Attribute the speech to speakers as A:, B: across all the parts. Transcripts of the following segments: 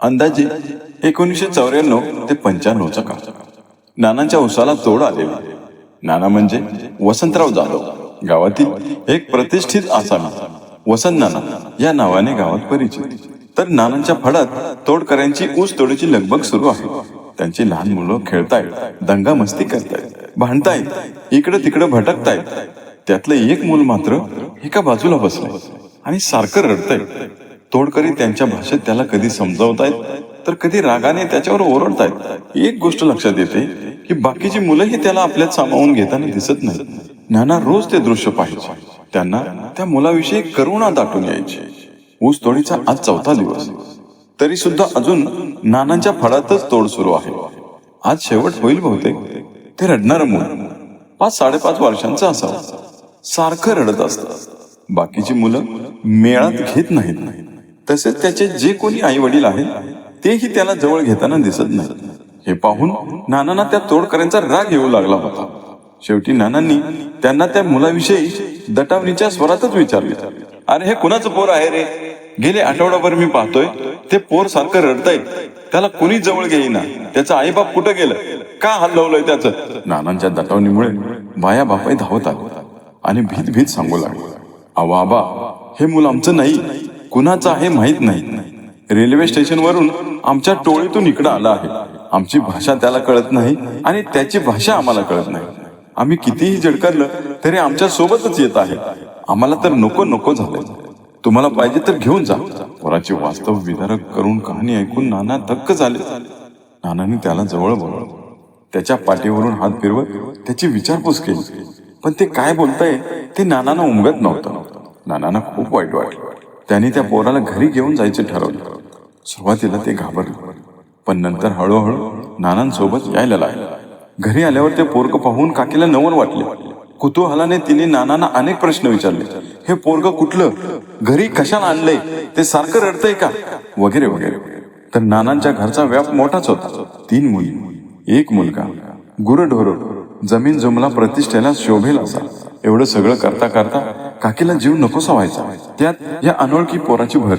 A: अंदाजे एकोणीसशे चौऱ्याण्णव ते पंच्याण्णवचा काळ. नानांच्या उसाला तोड आलेला. नाना म्हणजे वसंतराव जाधव. गावातील एक प्रतिष्ठित आसामी वसंत नाना या नावाने गावात परिचित. तर नानांच्या फडात तोडकऱ्यांची ऊस तोडीची लगबग सुरू आहे. त्यांची लहान मुलं खेळतायत दंगा मस्ती करतायत भांडतायत इकडं तिकडं भटकतायत. त्यातलं एक मूल मात्र एका बाजूला बसलंय आणि सारखं रडतंय. तोडकरी त्यांच्या भाषेत त्याला कधी समजावतायत तर कधी रागाने त्याच्यावर ओरडतायत. एक गोष्ट लक्षात येते की बाकीची मुलंही त्याला आपल्यात सामावून घेताना दिसत नाही नाना रोज ते दृश्य पाहिजे त्यांना त्या मुलाविषयी करुणा दाटून यायची. ऊस तोडीचा आज चौथा दिवस. तरी सुद्धा अजून नानांच्या फळातच तोड सुरू आहे. आज शेवट होईल बहुतेक. ते रडणार मूल. पाच साडेपाच वर्षांचं असावं. सारखं रडत असतं. बाकीची मुलं मेळात घेत नाहीत. तसेच त्याचे जे कोणी आई वडील आहेत तेही त्याला जवळ घेताना दिसत नाही हे पाहून नानांना त्या तोडकऱ्यांचा राग येऊ लागला होता. शेवटी नानांनी त्यांना त्या मुलाविषयी दटावणीच्या स्वरातच विचारले. अरे हे कुणाचं पोर आहे रे? गेले आठवडाभर मी पाहतोय ते पोर सारखं रडतय. त्याला कुणी जवळ घेईना. त्याचा आईबाप कुठं गेलं? का हल्लवलंय त्याचं? नानांच्या दटावणीमुळे बाया बापाई धावत आले आणि भीत भीत सांगू लागले आबा हे मूल आमचं नाही. कुणाचं आहे माहीत नाही. रेल्वे स्टेशनवरून आमच्या टोळीतून इकडं आला आहे. आमची भाषा त्याला कळत नाही आणि त्याची भाषा आम्हाला कळत नाही. आम्ही कितीही झडकारलं तरी आमच्या सोबतच येत आहे. आम्हाला तर नको नको झालंय. तुम्हाला पाहिजे तर घेऊन जा. पोराची वास्तव विदारक करून कहाणी ऐकून नाना धक्क झाले. नानाने त्याला जवळ बोलवलं. त्याच्या पाठीवरून हात फिरवत त्याची विचारपूस केली. पण ते काय बोलताय ते नानांना उमगत नव्हतं. नानांना खूप वाईट वाटलं. त्यांनी त्या पोराला घरी घेऊन जायचे ठरवलं. सुरुवातीला ते घाबरले. पण नंतर हळूहळू नानांसोबत यायला लागले. घरी आल्यावर ते पोरग पाहून काकीला नवल वाटले. कुतूहलाने तिने नानांना अनेक प्रश्न विचारले. हे पोरग कुठलं? घरी कशाला आणलंय? ते सारखं रडतंय का? वगैरे वगैरे. तर नानांच्या घरचा व्याप मोठाच होता. तीन मुली एक मुलगा. गुरढोर जमीन जुमला प्रतिष्ठेला शोभेल असा. एवढं सगळं करता करता काकीला जीव नकोसा व्हायचा त्यात या अनोळखी पोराची भर.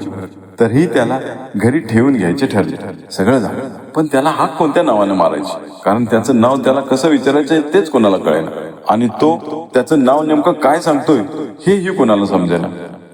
A: तरीही त्याला घरी ठेवून घ्यायचे ठरले. सगळं झालं. पण त्याला हाक कोणत्या नावाने मारायचे? कारण त्याचं नाव त्याला कसं विचारायचं तेच कोणाला कळेना. आणि तो त्याचं नाव नेमकं काय सांगतोय हेही कोणाला समजेना.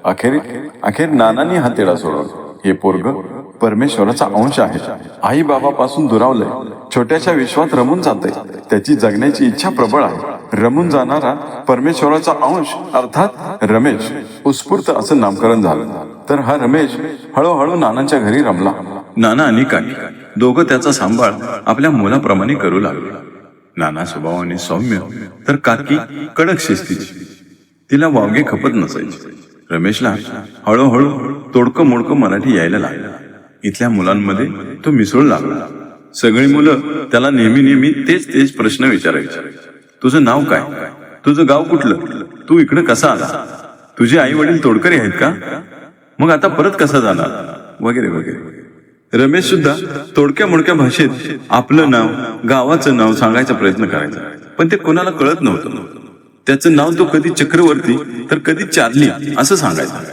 A: अखेर अखेर नानांनी हा तेढा सोडवला. हे पोरग परमेश्वराचा अंश आहे. आई बाबापासून दुरावलंय. छोट्याशा विश्वात रमून जाते त्याची जगण्याची इच्छा प्रबळ आहे. रमून जाणारा परमेश्वराचा अंश अर्थात रमेश उत्स्फूर्त असं नामकरण झालं. तर हा रमेश हळूहळू नानांच्या घरी रमला. नाना आणि काकी दोघं त्याचा सांभाळ आपल्या मुलाप्रमाणे करू लागले. नाना स्वभावाने सौम्य तर काकी कडक शिस्तीची. तिला वावगे खपत नसायचे. रमेशला हळूहळू तोडकं मोडकं मराठी यायला लागलं. इथल्या मुलांमध्ये तो मिसळू लागला. सगळी मुलं त्याला नेहमी नेहमी तेच तेच प्रश्न विचारायचे. तुझं नाव काय? तुझं गाव कुठलं? तू इकडं कसा आला? तुझे आई वडील तोडकरी आहेत का? मग आता परत कसा जाणार? वगैरे वगैरे. रमेश सुद्धा तोडक्या मोडक्या भाषेत आपलं नाव गावाचं नाव सांगायचा प्रयत्न करायचा. पण ते कोणाला कळत नव्हतं. त्याचं नाव तो कधी चक्रवर्ती तर कधी चार्ली असं सांगायचा.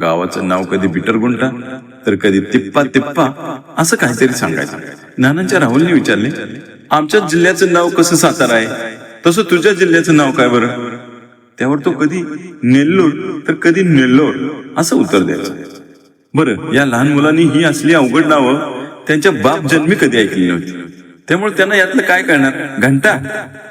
A: गावाचं नाव कधी बिटरगुंटा तर कधी तिप्पा तिप्पा असं काहीतरी सांगायचं. नानांच्या राहुलने विचारले आमच्याच जिल्ह्याचं नाव कसं सातारा आहे? तसं तुझ्या जिल्ह्याचं नाव काय बरं? त्यावर तो कधी नेल्लोर तर कधी नेल्लोर असं उत्तर द्यायचं. बरं या लहान मुलांनी ही असली अवघड नावं त्यांच्या बाप जन्मी कधी ऐकली नव्हती? त्यामुळे त्यांना यातलं काय करणार घंटा?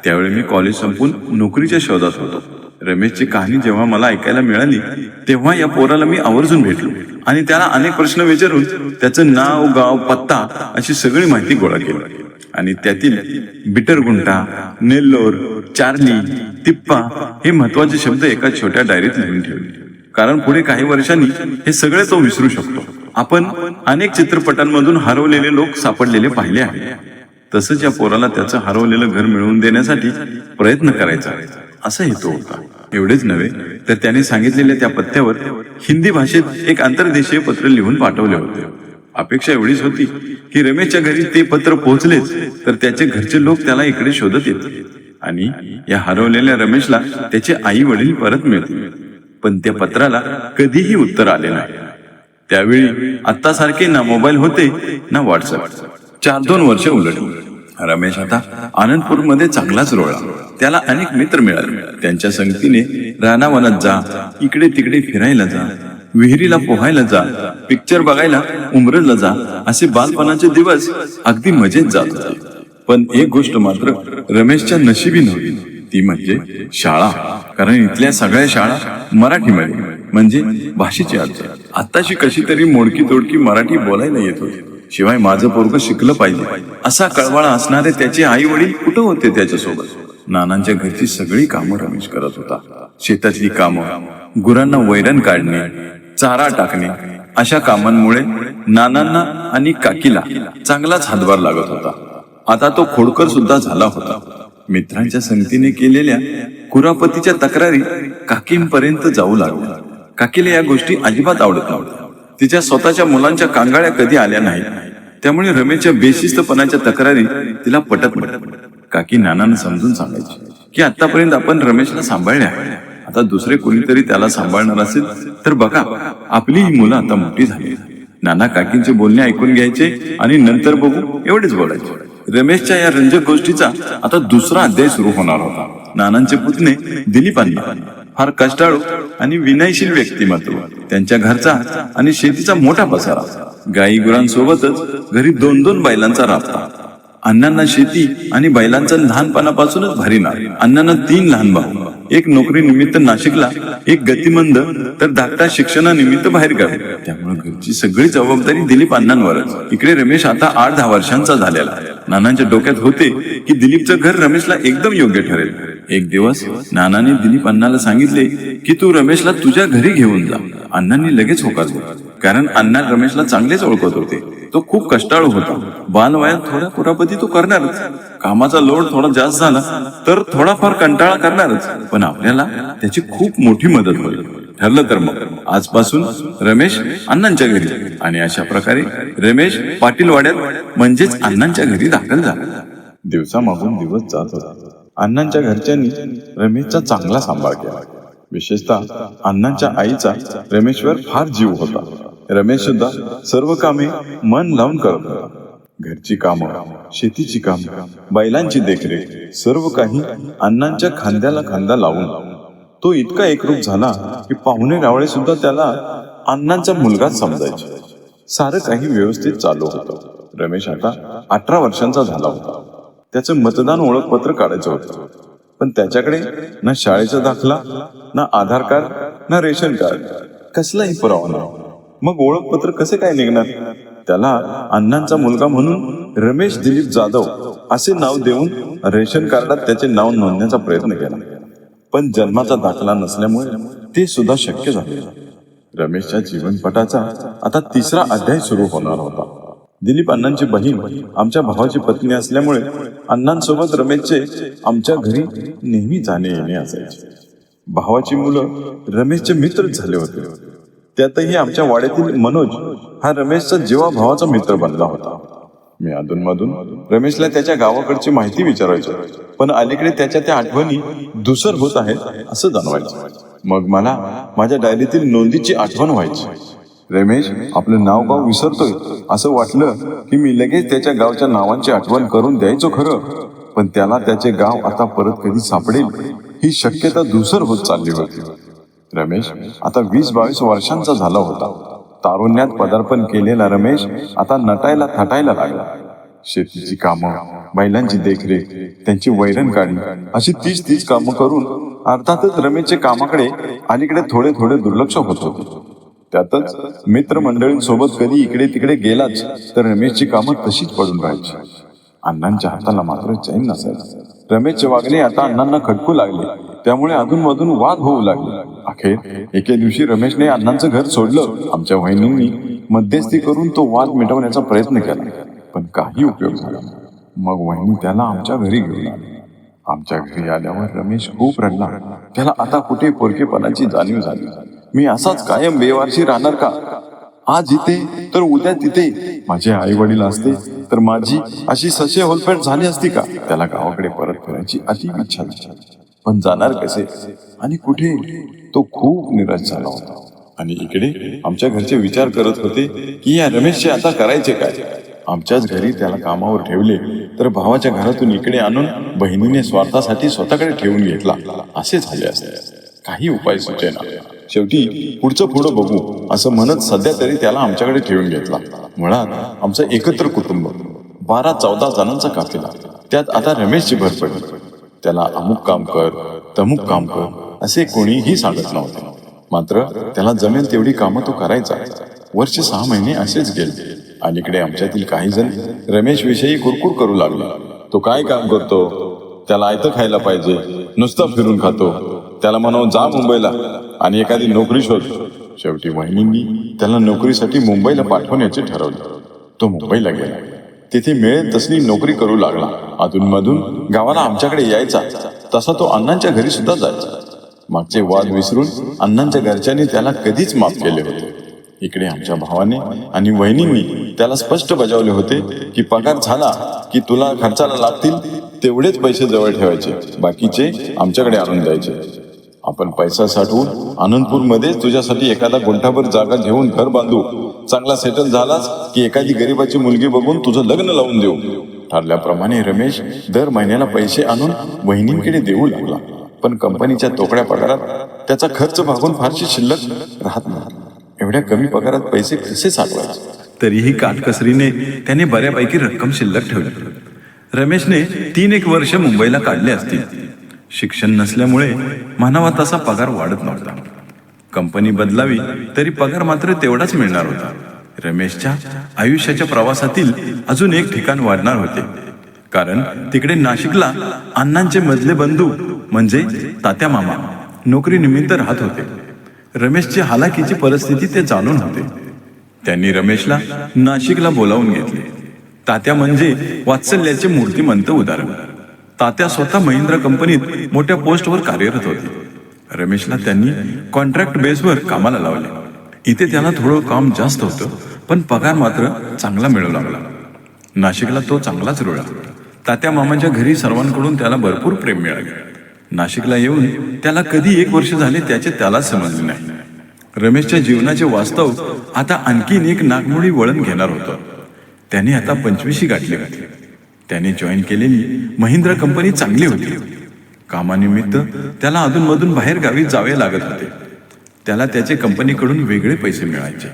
A: त्यावेळी मी कॉलेज संपून नोकरीच्या शोधात होतो. रमेशची कहाणी जेव्हा मला ऐकायला मिळाली तेव्हा या पोराला मी आवर्जून भेटलो. आणि त्याला अनेक प्रश्न विचारून त्याचं नाव गाव पत्ता अशी सगळी माहिती गोळा केली. आणि त्यातील बिटरगुंटा नेल्लोर चार्ली तिप्पा हे महत्त्वाचे शब्द एका छोट्या डायरीत लिहून ठेवले कारण पुढे काही वर्षांनी हे सगळे तो विसरू शकतो. आपण अनेक चित्रपटांमधून हरवलेले लोक सापडलेले पाहिले आहे तसंच या पोराला त्याचं हरवलेलं घर मिळवून देण्यासाठी प्रयत्न करायचा असा हेतू होता. एवढेच नव्हे तर त्याने सांगितलेल्या त्या पत्त्यावर हिंदी भाषेत एक आंतरदेशीय पत्र लिहून पाठवले होते. अपेक्षा एवढीच होती की रमेशच्या घरी ते पत्र पोहोचलेच तर त्याचे घरचे लोक त्याला इकडे शोधत येतील आणि या हरवलेल्या रमेशला त्याचे आई वडील परत मिळतील पण त्या पत्राला कधीही उत्तर आले नाही. त्यावेळी आता सारखे ना मोबाईल होते ना व्हॉट्सअप चार दोन वर्ष उलट. रमेश आता आनंदपूरमध्ये चांगलाच रोळा. त्याला अनेक मित्र मिळाले. त्यांच्या संगतीने रानावनात जा इकडे तिकडे फिरायला जा. विहिरीला पोहायला जा पिक्चर बघायला उमरला जा असे बालपणाचे दिवस अगदी मजेत जात होते. पण एक गोष्ट मात्र रमेशच्या नशिबी नव्हती. ती म्हणजे शाळा. कारण इथल्या सगळ्या शाळा मराठीमध्ये. म्हणजे भाषेची अडचण आताशी कशी तरी मोडकी तोडकी मराठी बोलायला येत होती. शिवाय माझं पोरग शिकलं पाहिजे. असा कळवाळा असणारे त्याचे आई वडील कुठं होते त्याच्यासोबत? नानांच्या घरची सगळी कामं रमेश करत होता. शेतातली कामं गुरांना वैरण काढणे चारा टाकणे. अशा कामांमुळे नानांना आणि काकीला चांगलाच हातभार लागत होता. आता तो खोडकर सुद्धा झाला होता. मित्रांच्या संगतीने केलेल्या कुरापतीच्या तक्रारी काकींपर्यंत जाऊ लागल्या. काकीला या गोष्टी अजिबात आवडत नव्हत्या. तिच्या स्वतःच्या मुलांच्या कांगाळ्या कधी आल्या नाहीत. त्यामुळे रमेशच्या बेशिस्तपणाच्या तक्रारी तिला पटत पटत काकी नानांना समजून सांगायची की आतापर्यंत आपण रमेशला सांभाळल्या आता दुसरे कोणीतरी त्याला सांभाळणार असेल तर बघा आपली ही मुलं आता मोठी झाली. नाना काकींचे बोलणे ऐकून घ्यायचे आणि नंतर बघू एवढेच बोलायचे. रमेशच्या या रंजक गोष्टीचा आता दुसरा अध्याय सुरू होणार होता. नानांचे पुतणे दिलीपांना फार कष्टाळू आणि विनयशील व्यक्तिमत्व. त्यांच्या घरचा आणि शेतीचा मोठा पसारा. गाई गुरांसोबतच घरी दोन दोन बैलांचा राबता. अण्णांना शेती आणि बैलांचा लहानपणापासूनच भारी ना अण्णांना तीन लहान भाऊ. एक नोकरी निमित्त नाशिकला एक गतिमंद तर धाकटा शिक्षणानिमित्त बाहेर गावी. त्यामुळे घरची सगळी जबाबदारी दिलीप अण्णांवरच. इकडे रमेश आता आठ दहा वर्षांचा झालेला नानांच्या डोक्यात होते की दिलीपचं घर रमेशला एकदम योग्य ठरेल. एक दिवस नानाने दिलीप अण्णाला सांगितले की तू रमेशला तुझ्या घरी घेऊन जा. अण्णांनी लगेच होकार दिला कारण अण्णा रमेशला चांगलेच ओळखत होते. तो खूप कष्टाळू होता. बालवयात थोड्या कुरापती तो करणारच. कामाचा लोड थोडा जास्त झाला तर थोडाफार कंटाळा करणारच. पण आपल्याला त्याची खूप मोठी मदत होईल. ठरलं तर मग. आजपासून रमेश अण्णांच्या घरी. आणि अशा प्रकारे रमेश पाटीलवाड्यात म्हणजेच अण्णांच्या घरी दाखल झाला. दिवसामागून दिवस जात होता. अण्णांच्या घरच्यांनी रमेशचा चांगला सांभाळ केला. विशेषतः अण्णांच्या आईचा रमेशवर फार जीव होता. रमेश सुद्धा सर्व कामे मन लावून करत होता. घरची कामं शेतीची कामं बैलांची देखरेख सर्व काही अण्णांच्या खांद्याला खांदा लावून. तो इतका एकरूप झाला की पाहुणे रावळे सुद्धा त्याला अण्णांचा मुलगाच समजायचे. सारं काही व्यवस्थित चालू होतं. रमेश आता अठरा वर्षांचा झाला होता. त्याचं मतदान ओळखपत्र काढायचं होतं. पण त्याच्याकडे ना शाळेचा दाखला ना आधार कार्ड ना रेशन कार्ड कसलाही पुरावा नाही मग ओळखपत्र कसे काय निघणार? त्याला अण्णांचा मुलगा म्हणून रमेश दिलीप जाधव असे नाव देऊन रेशन कार्डात त्याचे नाव नोंदण्याचा प्रयत्न केला. पण जन्माचा दाखला नसल्यामुळे ते सुद्धा शक्य झाले रमेशच्या जीवनपटाचा आता तिसरा अध्याय सुरू होणार होता. दिलीप अण्णांची बहीण आमच्या भावाची पत्नी असल्यामुळे अण्णांसोबत रमेशचे आमच्या घरी नेहमी जाणे येणे असायचे. भावाची मुलं रमेशचे मित्रच झाले होते. त्यातही आमच्या वाड्यातील मनोज हा रमेशचा जेव्हा भावाचा मित्र बनला होता. मी अधूनमधून रमेशला त्याच्या गावाकडची माहिती विचारायचो पण अलीकडे त्याच्या त्या आठवणी दुसर होत आहेत असं जाणवायचं. मग मला माझ्या डायरीतील नोंदीची आठवण व्हायची. रमेश आपलं नाव गाव विसरतोय असं वाटलं की मी लगेच त्याच्या गावच्या नावांची आठवण करून द्यायचो खरं पण त्याला त्याचे गाव आता परत कधी सापडेल ही शक्यता दुसर होत चालली होती. रमेश आता वीस बावीस वर्षांचा झाला होता. तारुण्यात पदार्पण केलेला रमेश आता नटायला थटायला लागला. शेतीची कामं बैलांची देखरेख त्यांची वैरण काढी अशी तीच तीच कामं करून अर्थातच रमेशचे कामाकडे अलीकडे थोडे थोडे दुर्लक्ष होत होते. त्यातच मित्रमंडळींसोबत कधी इकडे तिकडे गेलाच तर रमेशची कामं तशीच पडून राहायची. अण्णांच्या हाताला मात्र चैन नसायचं. रमेशचे वागणे आता अण्णांना खटकू लागले. त्यामुळे अधूनमधून वाद होऊ लागले. अखेर एके दिवशी रमेशने अण्णांचं घर सोडलं. आमच्या वहिनींनी मध्यस्थी करून तो वाद मिटवण्याचा प्रयत्न केला पण काही उपयोग झाला मग वहिनी त्याला आमच्या घरी घेऊन आली आमच्या घरी आल्यावर रमेश खूप रडला. त्याला आता कुठे पोरकेपणाची जाणीव झाली? मी असाच कायम बेवारशी राहणार का? आज इथे तर उद्या तिथे. माझे आई वडील असते तर माझी अशी सशे होलपेट झाली असती का? त्याला गावाकडे परत फिरायची अति इच्छा झाली. पण जाणार कसे? आणि कुठे? तो खूप निराश झाला होता. आणि इकडे आमच्या घरचे विचार करत होते की या रमेशचे आता करायचे काय? आमच्याच घरी त्याला कामावर ठेवले तर भावाच्या घरातून इकडे आणून बहिणीने स्वार्थासाठी स्वतःकडे ठेवून घेतला. असे झाले असते. काही उपाय सुचेना. शेवटी पुढचं पुढं बघू असं म्हणत सध्या तरी त्याला आमच्याकडे ठेवून घेतला. मुळात आमचं एकत्र कुटुंब बारा चौदा जणांचा काफिला. त्यात आता रमेशची भर पडली. त्याला अमुक काम कर तमुक काम कर असे कोणीही सांगत नव्हते. मात्र त्याला जमेल तेवढी कामं तो करायचा. वर्ष सहा महिने असेच गेले. अलीकडे आमच्यातील काही जण रमेश विषयी कुरकुर करू लागला. तो काय काम करतो? त्याला आयतं खायला पाहिजे. नुसतं फिरून खातो. त्याला म्हणावं जा मुंबईला. आणि एखादी नोकरी शोध शेवटी वहिनींनी त्याला नोकरीसाठी मुंबईला पाठवण्याचे ठरवले. तो मुंबईला गेला. तिथे मिळेल तसली नोकरी करू लागला. अधूनमधून गावाला आमच्याकडे यायचा. तसा तो अण्णांच्या घरी सुद्धा जायचा. मागचे वाद विसरून अण्णांच्या घरच्यांनी त्याला कधीच माफ केले होते. इकडे आमच्या भावाने आणि वहिनींनी त्याला स्पष्ट बजावले होते की पगार झाला की तुला खर्चाला लागतील तेवढेच पैसे जवळ ठेवायचे. बाकीचे आमच्याकडे आणून द्यायचे. आपण पैसा साठवून आनंदपूरमध्ये तुझ्यासाठी एखादा गुंठाभर जागा घेऊन घर बांधू. चांगला सेटल झालास की एखादी गरीबाची मुलगी बघून तुझं लग्न लावून देऊ. ठरल्याप्रमाणे रमेश दर महिन्याला पैसे आणून वहिनींकडे देऊ लागला. पण कंपनीच्या तोकड्या पगारात त्याचा खर्च भागून फारशी शिल्लक राहत नाही. एवढ्या कमी पगारात पैसे कसे साठवायचे?
B: तरीही काटकसरीने त्याने बऱ्यापैकी रक्कम शिल्लक ठेवली. रमेशने तीन एक वर्ष मुंबईला काढले असतील. शिक्षण नसल्यामुळे मानवा तसा पगार वाढत नव्हता. कंपनी बदलावी तरी पगार मात्र तेवढाच मिळणार होता. रमेशच्या आयुष्याच्या प्रवासातील अजून एक ठिकाण वाढणार होते. कारण तिकडे नाशिकला अण्णांचे मधले बंधू म्हणजे तात्या मामा नोकरीनिमित्त राहत होते. रमेशची हालाकीची परिस्थिती ते जाणून होते. त्यांनी रमेशला नाशिकला बोलावून घेतले. तात्या म्हणजे वात्सल्याचे मूर्तिमंत उदाहरण. तात्या स्वतः महिंद्रा कंपनीत मोठ्या पोस्टवर कार्यरत होते. रमेशला त्यांनी कॉन्ट्रॅक्ट बेसवर कामाला लावले. इथे त्याला थोडं काम जास्त होतं पण पगार मात्र चांगला मिळू लागला नाशिकला तो चांगलाच रुळा तात्या मामाच्या घरी सर्वांकडून त्याला भरपूर प्रेम मिळाले. नाशिकला येऊन त्याला कधी एक वर्ष झाले त्याचे त्यालाच समजले नाही. रमेशच्या जीवनाचे वास्तव आता आणखीन एक नागमोडी वळण घेणार होतं. त्याने आता पंचवीशी गाठली घातली त्याने जॉईन केलेली महिंद्रा कंपनी चांगली होती. कामानिमित्त त्याला अधूनमधून बाहेर गावी जावे लागत होते. त्याला त्याचे कंपनीकडून वेगळे पैसे मिळायचे.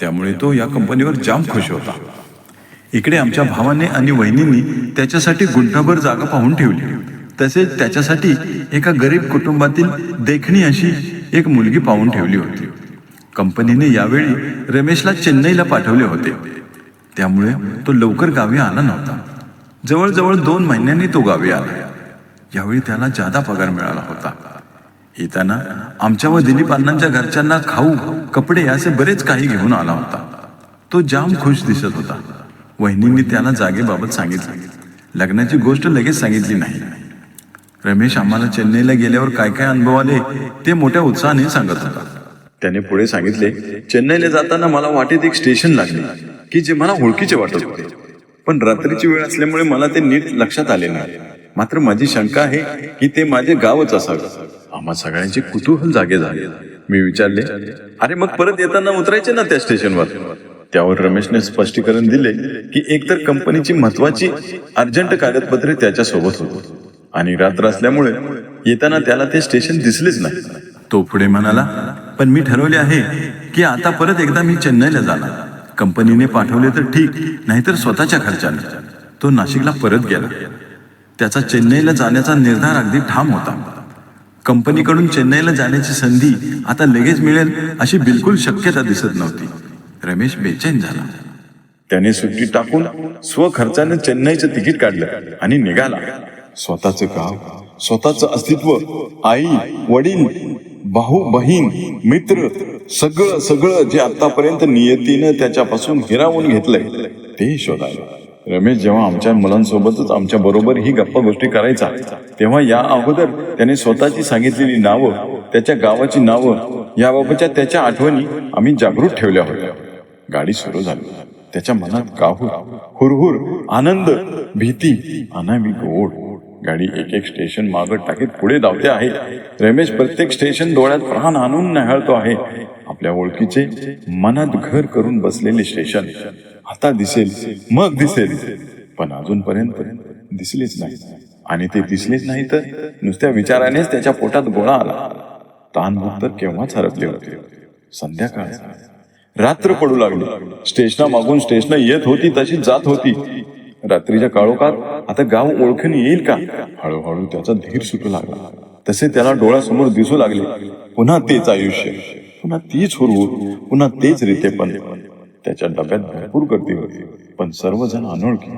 B: त्यामुळे तो या कंपनीवर जाम खुश होता. इकडे आमच्या भावाने आणि वहिनींनी त्याच्यासाठी गुंठाभर जागा पाहून ठेवली. तसेच त्याच्यासाठी एका गरीब कुटुंबातील देखणी अशी एक मुलगी पाहून ठेवली होती. कंपनीने यावेळी रमेशला चेन्नईला पाठवले होते. त्यामुळे तो लवकर गावी आला नव्हता. जवळजवळ दोन महिन्यांनी तो गावी आला. यावेळी त्याला जादा पगार मिळाला होता. येताना आमच्या व दिलीप अण्णांच्या घरच्यांना खाऊ कपडे असे बरेच काही घेऊन आला होता. तो जाम खुश दिसत होता. वहिनींनी त्याला जागेबाबत सांगितलं. लग्नाची गोष्ट लगेच सांगितली नाही. रमेश आम्हाला चेन्नईला गेल्यावर काय काय अनुभव आले ते मोठ्या उत्साहाने सांगत होता. त्याने पुढे सांगितले चेन्नईला जाताना मला वाटेत एक स्टेशन लागले की जे मला ओळखीचे वाटत होते. पण रात्रीची वेळ असल्यामुळे मला ते नीट लक्षात आले नाही. मात्र माझी शंका आहे की ते माझे गावच असावे. आम्हा सगळ्यांचे कुतूहल जागे झाले. मी विचारले अरे मग परत येताना उतरायचे ना त्या स्टेशनवर? त्यावर रमेशने स्पष्टीकरण दिले की एकतर कंपनीची महत्वाची अर्जंट कागदपत्रे त्याच्या सोबत होती. आणि रात्र असल्यामुळे येताना त्याला ते स्टेशन दिसलेच नाही. तो पुढे म्हणाला पण मी ठरवले आहे की आता परत एकदा मी चेन्नईला जाणार. कंपनीने पाठवले तर ठीक नाहीतर स्वतःच्या खर्चाने. तो नाशिकला परत गेला. त्याचा चेन्नईला जाण्याचा निर्धार अगदी ठाम होता. कंपनीकडून चेन्नईला जाण्याची संधी आता लगेच मिळेल अशी बिलकुल शक्यता दिसत नव्हती. रमेश बेचैन झाला.
A: त्याने सुट्टी टाकून स्वखर्चाने चेन्नईचं तिकीट काढलं आणि निघाला. स्वतःचं गाव स्वतःचं अस्तित्व आई वडील भाऊ बहीण मित्र सगळं सगळं जे आतापर्यंत नियतीनं त्याच्यापासून हिरावून घेतलंय ते शोधायला. रमेश जेव्हा आमच्या मुलांसोबतच आमच्या बरोबर ही गप्पा गोष्टी करायचा तेव्हा या अगोदर त्याने स्वतःची सांगितलेली नावं त्याच्या गावाची नावं याबाबतच्या त्याच्या आठवणी आम्ही जागृत ठेवल्या होत्या. गाडी सुरू झाली. त्याच्या मनात काहूर हुरहुर आनंद भीती अनामी गोड. गाडी एक एक स्टेशन मागत टाकीत पुढे धावते आहे. रमेश प्रत्येक स्टेशन डोळ्यात प्राण आणून न्याहाळतो आहे. आपल्या ओळखीचे मनात घर करून बसलेले स्टेशन. आता दिसेल मग दिसेल. पण अजूनपर्यंत दिसलेच नाही. आणि ते दिसलेच नाही तर नुसत्या विचारानेच त्याच्या पोटात गोळा आला. तानभूत तर केव्हाच हरपले होते. संध्याकाळ रात्र पडू लागली. स्टेशना मागून स्टेशन येत होती तशी जात होती. रात्रीच्या काळोखात आता गाव ओळखून येईल का? हळूहळू त्याचा धीर सुटू लागला. तसे त्याला डोळ्यासमोर दिसू लागले. पुन्हा तेच आयुष्य. पुन्हा तीच हुरहुर पुन्हा तेच रीते पण. त्याच्या डब्यात भरपूर गर्दी होती पण सर्वजण अनोळखी.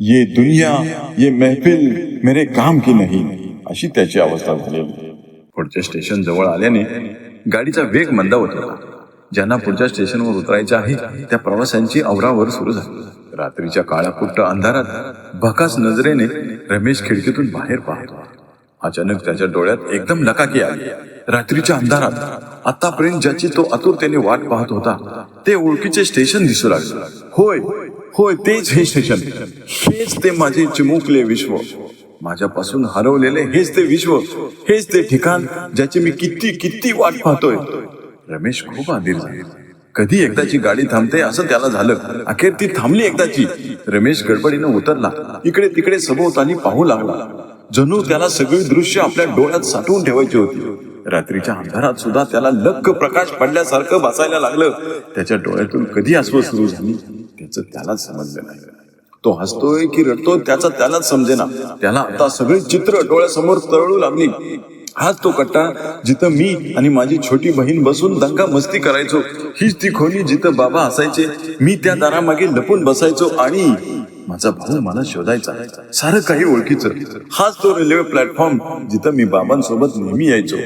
A: ये दुनिया ये महफिल मेरे काम की नाही अशी त्याची अवस्था झालेली. पुढच्या स्टेशन जवळ आल्याने गाडीचा वेग मंदावत होता ज्यांना पुढच्या स्टेशनवर उतरायचे आहे त्या प्रवाशांची अवरावर सुरू झाली. रात्रीच्या काळ्याकुट्ट अंधारात भकास नजरेने रमेश खिडकीतून बाहेर पाहतो अचानक त्याच्या डोळ्यात एकदम लकाकी आली. रात्रीच्या अंधारात आतापर्यंत ज्याची तो आतुरतेने वाट पाहत होता ते ओळखीचे स्टेशन दिसू लागले. होय होय तेच हे स्टेशन. हेच ते माझे चिमुकले विश्व. माझ्यापासून हरवलेले हेच ते विश्व. हेच ते ठिकाण ज्याची मी किती किती वाट पाहतोय. रमेश खूप आधीर कधी एकदाची गाडी थांबते असं त्याला झालं. अखेर ती थांबली एकदाची. रमेश गडबडीनं उतरला. इकडे तिकडे सभोवताली पाहू लागला. जणू त्याला सगळी दृश्य आपल्या डोळ्यात साठवून ठेवायची होती. रात्रीच्या अंधारात सुद्धा त्याला लक्क प्रकाश पडल्यासारखं बसायला लागलं. त्याच्या डोळ्यातून कधी अस्व सुरू झाली त्याचं त्यालाच समजलं नाही. तो हसतोय की रडतोय त्याचा त्यालाच समजेना. त्याला आता सगळी चित्र डोळ्यासमोर तळू लागली. हाच तो कट्टा जिथं मी आणि माझी छोटी बहीण बसून दंगा मस्ती करायचो. हीच ती खोली जिथं बाबा असायचे. मी त्या दारामागे लपून बसायचो आणि माझा भाऊ मला शोधायचा. सारं काही ओळखीचं. हाच तो रेल्वे प्लॅटफॉर्म जिथं मी बाबांसोबत नेहमी यायचो.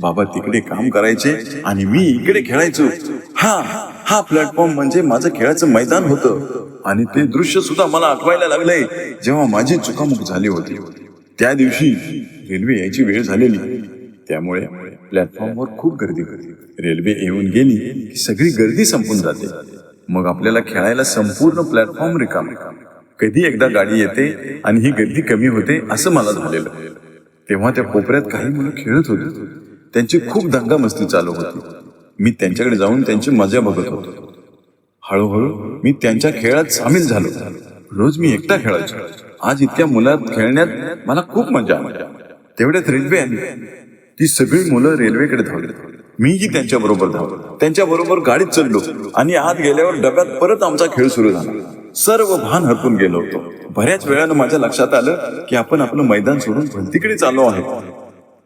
A: बाबा तिकडे काम करायचे आणि मी इकडे खेळायचो. हा हा प्लॅटफॉर्म म्हणजे माझं खेळाचं मैदान होतं. आणि ते दृश्य सुद्धा मला आठवायला लागलंय जेव्हा माझी चुकामुक झाली होती. त्या दिवशी रेल्वे यायची वेळ झालेली. त्यामुळे प्लॅटफॉर्मवर खूप गर्दी होती. रेल्वे येऊन गेली की सगळी गर्दी संपून जाते. मग आपल्याला खेळायला संपूर्ण प्लॅटफॉर्म रिकाम. कधी एकदा गाडी येते आणि ही गर्दी कमी होते असं मला झालेलं. तेव्हा त्या कोपऱ्यात काही मुलं खेळत होती. त्यांची खूप दंगा मस्ती चालू होती. मी त्यांच्याकडे जाऊन त्यांची मजा बघत होतो. हळूहळू मी त्यांच्या खेळात सामील झालो. रोज मी एकटा खेळायचो. आज इतक्या मुलात खेळण्यात मला खूप मजा आली. तेवढ्यात रेल्वे आली ती सगळी मुलं रेल्वेकडे धावली. मीही त्यांच्या बरोबर धावलो. त्यांच्या बरोबर गाडीत चढलो आणि आत गेल्यावर डब्यात परत आमचा खेळ सुरू झाला. सर्व भान हरपून गेलो होतो. बऱ्याच वेळानं माझ्या लक्षात आलं की आपण आपलं मैदान सोडून भलतीकडे चाललो आहे.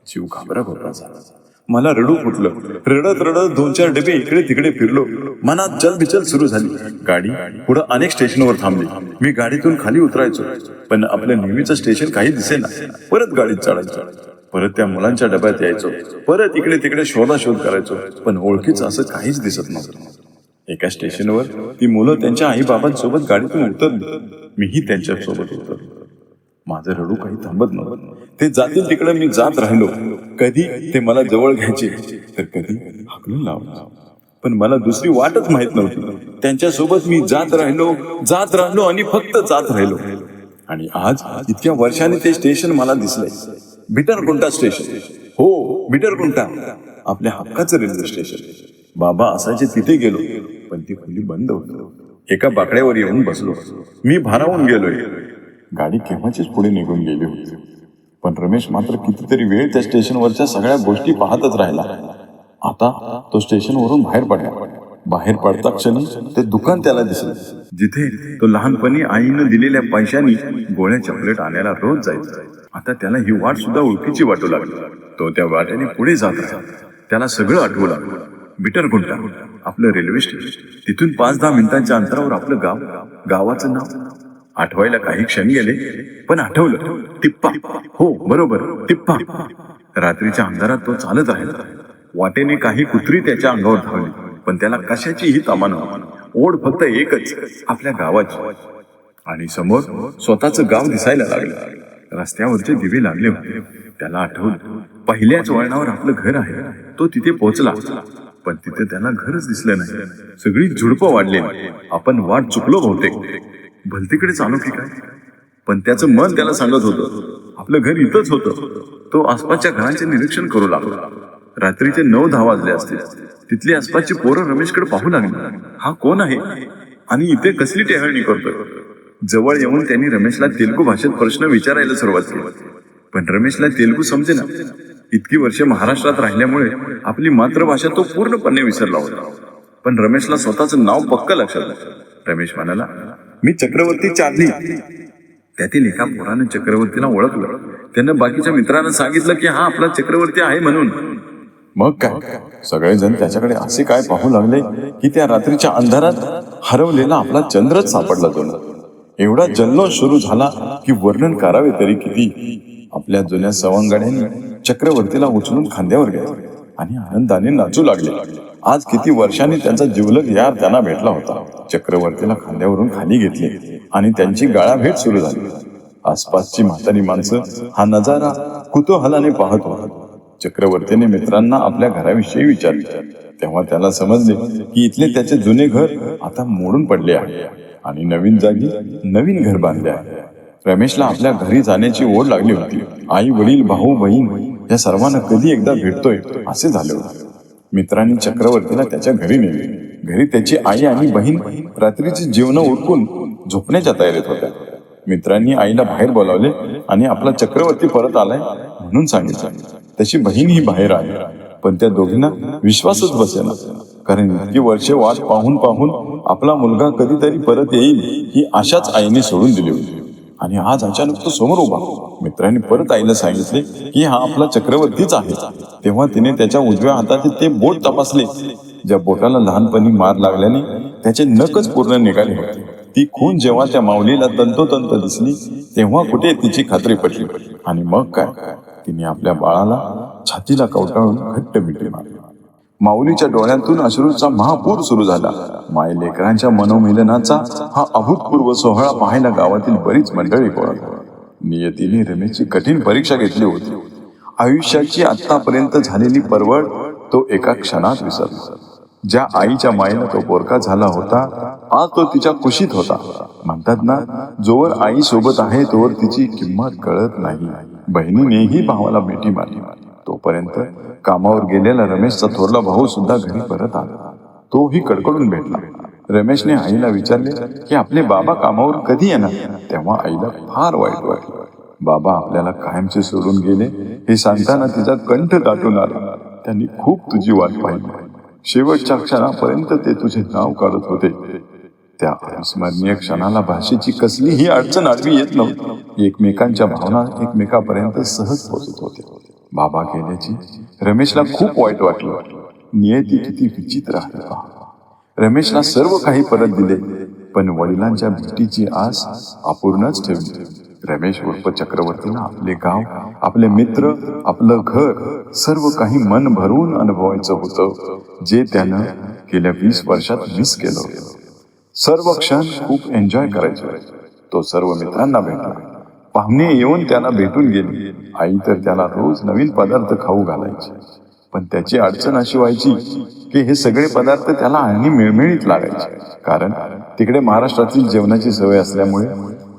A: जीव घाबरा घोबरा झाला. मला रडू फुटलं. रडत रडत दोन चार डबे इकडे तिकडे फिरलो. मनात जलबिचल सुरू झाली. गाडी पुढे अनेक स्टेशनवर थांबली. मी गाडीतून खाली उतरायचो. पण आपलं नेहमीचं स्टेशन काही दिसेना. परत गाडीत चढायचो परत त्या मुलांच्या डब्यात यायचो. परत इकडे तिकडे शोधाशोध करायचो. पण ओळखीचं असं काहीच दिसत नव्हतं. एका स्टेशनवर ती मुलं त्यांच्या आई बाबांसोबत गाडीतून उतरली. मीही त्यांच्यासोबत उतरलो. माझं रडू काही थांबत नव्हतं. ते जातील तिकडे मी जात राहिलो. कधी ते मला जवळ घ्यायचे तर कधी हाकलून लावलं पण मला दुसरी वाटच माहीत नव्हती. त्यांच्यासोबत मी जात राहिलो जात राहिलो आणि फक्त जात राहिलो. आणि आज इतक्या वर्षाने ते स्टेशन मला दिसलंय. बिटरकुंटा स्टेशन. हो बिटरकुंटा. आपल्या हक्काचं रेल्वे स्टेशन. बाबा असायचे तिथे गेलो. पण ती खोली बंद होती. एका बाकड्यावर येऊन बसलो. मी भारावून गेलोय. गाडी केव्हाचीच पुढे निघून गेली होती. पण रमेश मात्र कितीतरी वेळ त्या स्टेशनवरच्या सगळ्या गोष्टी पाहतच राहिला. आता तो स्टेशनवरून बाहेर पडला. बाहेर पडता क्षणी ते दुकान त्याला दिसलं. जिथे तो लहानपणी आईनं दिलेल्या पैशांनी गोळ्या चॉकलेट आणायला रोज जायचा. आता त्याला ही वाट सुद्धा ओळखीची वाटू लागली. तो त्या वाटेने पुढे जात त्याला सगळं आठवू लागलं. बिटरकुंटा आपलं रेल्वे स्टेशन. तिथून पाच दहा मिनिटांच्या अंतरावर आपलं गाव गावाचं नाव. आठवायला काही क्षण गेले पण आठवलं. टिप्पा हो बरोबर टिप्पा रात्रीच्या अंधारात तो चालत राहिला. वाटेने काही कुत्री त्याच्या अंगावर धावली पण त्याला कशाचीही तामा नव्हती ओढ फक्त एकच आपल्या गावाची. आणि समोर स्वतःच गाव दिसायला लागलं. रस्त्यावरचे दिवे लागले होते. त्याला आठवलं पहिल्याच वळणावर आपलं घर आहे. तो तिथे पोहोचला. पण तिथे त्याला घरच दिसलं नाही. सगळी झुडपं वाढली. आपण वाट चुकलो बहुतेक. भलतीकडे चालू की काय? पण त्याचं मन त्याला सांगत होतं. आपलं घर इथंच होतं. तो आसपासच्या घरांचे निरीक्षण करू लागला. रात्रीचे नऊ दहा वाजले असतील
B: तिथली आसपासची पोरं रमेशकडे पाहू लागली. हा कोण आहे? आणि इथे कसली टेहळणी करतोय? जवळ येऊन त्यांनी रमेशला तेलुगू भाषेत प्रश्न विचारायला सुरुवात केली. पण रमेशला तेलुगू समजे ना इतकी वर्षे महाराष्ट्रात राहिल्यामुळे आपली मातृभाषा तो पूर्णपणे विसरला होता. पण रमेशला स्वतःचं नाव पक्क लक्षात आलं. रमेश म्हणाला मी चक्रवर्ती चांदली त्यातील एका पोरानं चक्रवर्तीला ओळखलं. त्यानं बाकीच्या मित्रांना सांगितलं की हा आपला चक्रवर्ती आहे म्हणून.
A: मग काय? सगळेजण त्याच्याकडे असे काय पाहू लागले की त्या रात्रीच्या अंधारात हरवलेला आपला चंद्रच सापडला तो. एवढा जल्लोष सुरू झाला की वर्णन करावे तरी किती. आपल्या जुन्या सवंगड्यांनी चक्रवर्तीला उचलून खांद्यावर गेले आणि आनंदाने नाचू लागले. आज किती वर्षांनी त्यांचा जिवलग यार त्यांना भेटला होता. चक्रवर्तीला खांद्यावरून खाली घेतले आणि त्यांची गाळाभेट सुरू झाली. आसपासची म्हातारी माणसं हा नजारा कुतूहलाने पाहत होता. चक्रवर्तीने मित्रांना आपल्या घराविषयी विचारले. तेव्हा त्याला समजले की इथले त्याचे जुने घर आता मोडून पडले आहे आणि नवीन जागी नवीन घर बांधले आहे. रमेशला आपल्या घरी जाण्याची ओढ लागली होती. आई वडील भाऊ बहीण या सर्वांना कधी एकदा भेटतोय असे झाले होते. मित्रांनी चक्रवर्तीला त्याच्या घरी नेले. घरी त्याची आई आणि बहीण रात्रीची जीवन उरकून झोपण्याच्या तयारीत होत्या. मित्रांनी आईला बाहेर बोलावले आणि आपला चक्रवर्ती परत आलाय म्हणून सांगितलं. त्याची बहीण ही बाहेर आली. पण त्या दोघींना विश्वासच बसेना. कारण इतकी वर्षे वाट पाहून पाहून आपला मुलगा कधीतरी परत येईल ही आशाच आईने सोडून दिली होती. आणि आज अचानक तो समोर उभा. मित्राने परत आईला सांगितले की हा आपला चक्रवर्तीच आहे. तेव्हा तिने त्याच्या उजव्या हाताचे ते बोट तपासले. ज्या बोटाला लहानपणी मार लागल्याने त्याचे नकच पूर्ण निघाले होते. ती खून जेव्हा त्या माऊलीला तंतोतंत दिसली तेव्हा कुठे तिची खात्री पडली? आणि मग काय? तिने आपल्या बाळाला छातीला कवटाळून घट्ट मिठी मारली. माऊलीच्या डोळ्यातून अश्रूचा महापूर सुरू झाला. माय लेकरांच्या मनोमिलनाचा हा अभूतपूर्व सोहळा पाहायला गावातील बरीच मंडळी गोळा नियतीने रमेशची कठीण परीक्षा घेतली होती. आयुष्याची आतापर्यंत झालेली परवड तो एका क्षणात विसरला. ज्या आईच्या मायेनं तो पोरका झाला होता आज तो तिच्या कुशीत होता. म्हणतात ना जोवर आई सोबत आहे तोवर तिची किंमत कळत नाही. बहिणीनेही भावाला मिठी मारली. तोपर्यंत कामावर गेलेला रमेशचा थोरला भाऊ सुद्धा घरी परत आला. तोही कडकडून भेटला. रमेशने आईला विचारले की आपले बाबा कामावर कधी येणार? तेव्हा आईला फार वाईट वाटलं. बाबा आपल्याला कायमचे सोडून गेले. हे सांगताना तिचा कंठ दाटून आला. त्यांनी खूप तुझी वाट पाहिली. शेवटच्या क्षणापर्यंत ते तुझे नाव काढत होते. त्या अविस्मरणीय क्षणाला भाषेची कसलीही अडचण आडवी येत नव्हती. एकमेकांच्या भावना एकमेकापर्यंत सहज पोचत होते बाबा गेल्याची रमेशला खूप वाईट वाटलं. नियती किती विचित्र आहे रमेशला सर्व काही परत दिले पण वडिलांच्या भेटीची आस अपूर्णच ठेवली. रमेश उर्फ चक्रवर्तीला आपले गाव आपले मित्र आपलं घर सर्व काही मन भरून अनुभवायचं होतं जे त्यानं गेल्या वीस वर्षात मिस केलं होतं. सर्व क्षण खूप एन्जॉय करायचे. तो सर्व मित्रांना भेटला. पाहुणे येऊन त्यांना भेटून गेले. आई तर त्याला रोज नवीन पदार्थ खाऊ घालायची. पण त्याची अडचण अशी व्हायची की हे सगळे पदार्थ त्याला आणि मिळमिळीत लागायचे. कारण तिकडे महाराष्ट्रातील जेवणाची सवय असल्यामुळे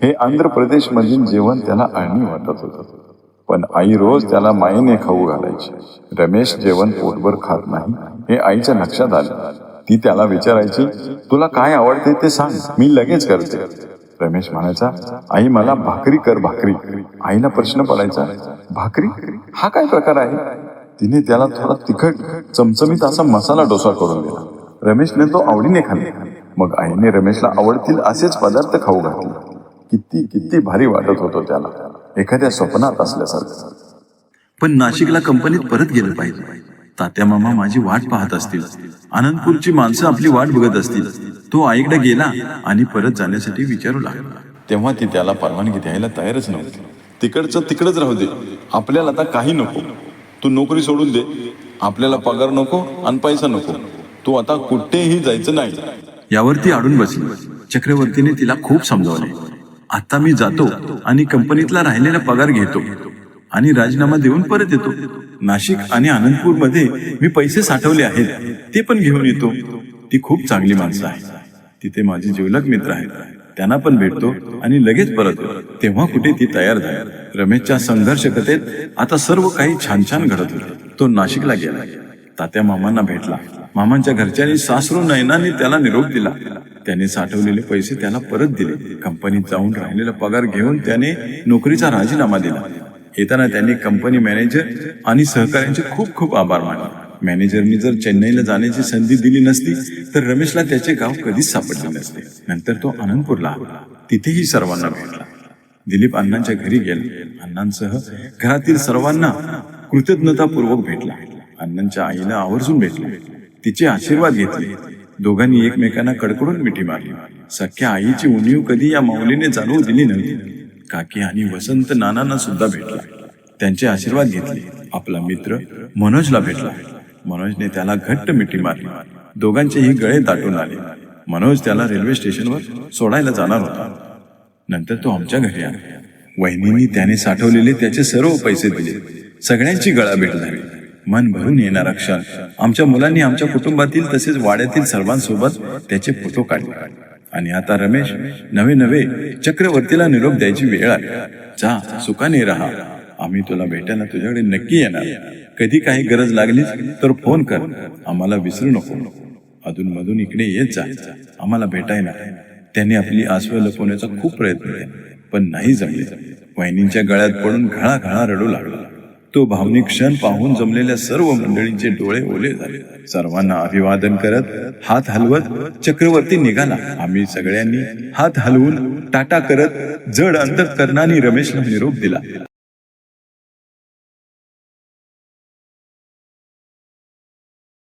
A: हे आंध्र प्रदेश मधील जेवण त्याला अळणी वाटत होतं. पण आई रोज त्याला मायेने खाऊ घालायची. रमेश जेवण पोटभर खात नाही हे आईच्या लक्षात आलं. ती त्याला विचारायची तुला काय आवडते ते सांग मी लगेच करते. रमेश म्हणायचा आई मला भाकरी कर भाकरी. आईला प्रश्न पडायचा भाकरी? हा काय प्रकार आहे? तिने त्याला थोडा तिखट चमचमीत असा मसाला डोसा करून दिला. रमेशने तो आवडीने खाल्ला. मग आईने रमेशला आवडतील असेच पदार्थ खाऊ घातले. किती किती भारी वाटत होतो त्याला. एखाद्या स्वप्नात असल्यासारखं.
B: पण नाशिकला कंपनीत परत गेलं पाहिजे. तात्या मामा माझी वाट पाहत असतील. आनंदपूरची माणसं आपली वाट बघत असतील. तो आईकडे गेला आणि परत जाण्यासाठी विचारू लागला.
A: तेव्हा ती त्याला परवानगी द्यायला तयारच नव्हती. तिकडचं तिकडच राहू दे. आपल्याला आता काही नको. तू नोकरी सोडून दे. आपल्याला पगार नको आणि पैसा नको. तू आता कुठेही जायचं नाही.
B: यावरती अडून बसली. चक्रवर्तीने तिला खूप समजावले. आता मी जातो आणि कंपनीतला राहिलेला पगार घेतो आणि राजीनामा देऊन परत येतो. नाशिक आणि आनंदपूरमध्ये मी पैसे साठवले आहेत. ते पण घेऊन येतो. ती खूप चांगली माणसं आहे तिथे माझे जीवलग मित्र आहेत. त्यांना पण भेटतो आणि लगेच परत तेव्हा कुठे ती तयार झाली. रमेशच्या संघर्ष कथेत आता सर्व काही छान छान घडत होते. तो नाशिकला गेला. तात्या मामांना भेटला. मामांच्या घरच्यांनी सासरू नयनाने त्याला निरोप दिला. त्याने साठवलेले पैसे त्याला परत दिले. कंपनीत जाऊन राहिलेला पगार घेऊन त्याने नोकरीचा राजीनामा दिला. येताना त्यांनी कंपनी मॅनेजर आणि सहकाऱ्यांचे खूप खूप आभार मानले. मॅनेजरनी जर चेन्नईला जाण्याची संधी दिली नसती तर रमेशला त्याचे गाव कधीच सापडले नसते. नंतर तो आनंदपूरला तिथेही सर्वांना भेटला. दिलीप अण्णांच्या घरी गेला. अण्णांसह घरातील सर्वांना कृतज्ञतापूर्वक भेटला. अण्णांच्या आईला आवर्जून भेटले. तिचे आशीर्वाद घेतले. दोघांनी एकमेकांना कडकडून मिठी मारली. सख्या आईची उणीव कधी या माऊलीने जाणवू दिली नव्हती. काकी आणि वसंत नानांना सुद्धा भेटला. त्यांचे आशीर्वाद घेतले. आपला मित्र मनोजला भेटला. मनोजने त्याला घट्ट मिठी मारली. दोघांचेही गळे दाटून आले. मनोज त्याला रेल्वे स्टेशनवर सोडायला जाणार होता. नंतर तो आमच्या घरी आला. वहिनींनी त्याने साठवलेले त्याचे सर्व पैसे दिले. सगळ्यांची गळाभेट झाली. मन भरून येणार क्षण आमच्या मुलांनी आमच्या कुटुंबातील तसेच वाड्यातील सर्वांसोबत त्याचे फोटो काढले. आणि आता रमेश नवे नवे चक्रवर्तीला निरोप द्यायची वेळ आली. जा सुखाने राहा. आम्ही तुला भेटायला तुझ्याकडे नक्की येणार. कधी काही गरज लागली तर फोन कर. आम्हाला विसरू नको. अधून मधून इकडे येत जा. आम्हाला भेटायला. त्याने आपली आसवे लपवण्याचा खूप प्रयत्न केला पण नाही जमले. वहिनींच्या गळ्यात पडून घळा घळा रडू लागला. तो भावनिक क्षण पाहून जमलेल्या सर्व मंडळींचे डोळे ओले झाले. सर्वांना अभिवादन करत हात हलवत चक्रवर्ती निघाला. आम्ही सगळ्यांनी हात हलवून टाटा करत जड अंतकरणाने रमेशला निरोप दिला.